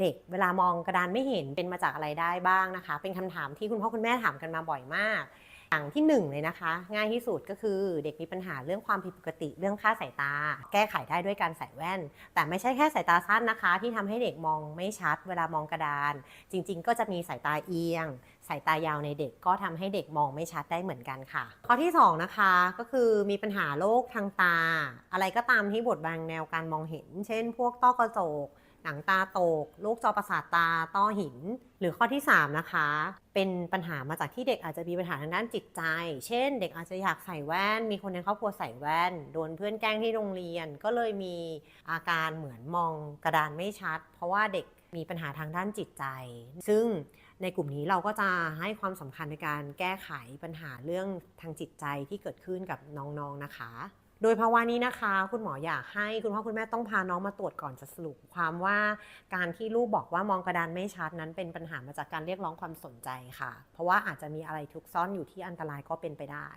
เด็กเวลามองกระดานไม่เห็นเป็นมาจากอะไรได้บ้างนะคะ เป็นคำถามที่คุณพ่อคุณแม่ถามกันมาบ่อยมากอย่างที่หนึ่งเลยนะคะ ง่ายที่สุดก็คือเด็กมีปัญหาเรื่องความผิดปกติเรื่องค่าสายตา แก้ไขได้ด้วยการใส่แว่น แต่ไม่ใช่แค่สายตาสั้นนะคะ ที่ทำให้เด็กมองไม่ชัด เวลามองกระดาน จริง ๆ ก็จะมีสายตาเอียง สายตายาวในเด็กก็ทำให้เด็กมองไม่ชัดได้เหมือนกันค่ะ ข้อที่สองนะคะก็คือมีปัญหาโรคทางตา อะไรก็ตามที่บดบังแนวการมองเห็น เช่น พวกต้อกระจก หนังตาตกโรคจอประสาทตาต้อหิน หรือข้อที่ 3 นะคะ เป็นปัญหามาจากที่เด็กอาจจะมีปัญหาทางด้านจิตใจ เช่น เด็กอาจจะอยากใส่แว่น มีคนในครอบครัวใส่แว่น โดนเพื่อนแกล้งที่โรงเรียน ก็เลยมีอาการเหมือนมองกระดานไม่ชัด เพราะว่าเด็กมีปัญหาทางด้านจิตใจ ซึ่งในกลุ่มนี้เราก็จะให้ความสำคัญในการแก้ไขปัญหาเรื่องทางจิตใจที่เกิดขึ้นกับน้องๆนะคะ โดยภาวะนี้นะคะ คุณหมออยากให้คุณพ่อคุณแม่ต้องพาน้องมาตรวจก่อนจะสรุปความว่าการที่ลูกบอกว่ามองกระดานไม่ชัดนั้นเป็นปัญหามาจากการเรียกร้องความสนใจค่ะ เพราะว่าอาจจะมีอะไรทุกซ่อนอยู่ที่อันตรายก็เป็นไปได้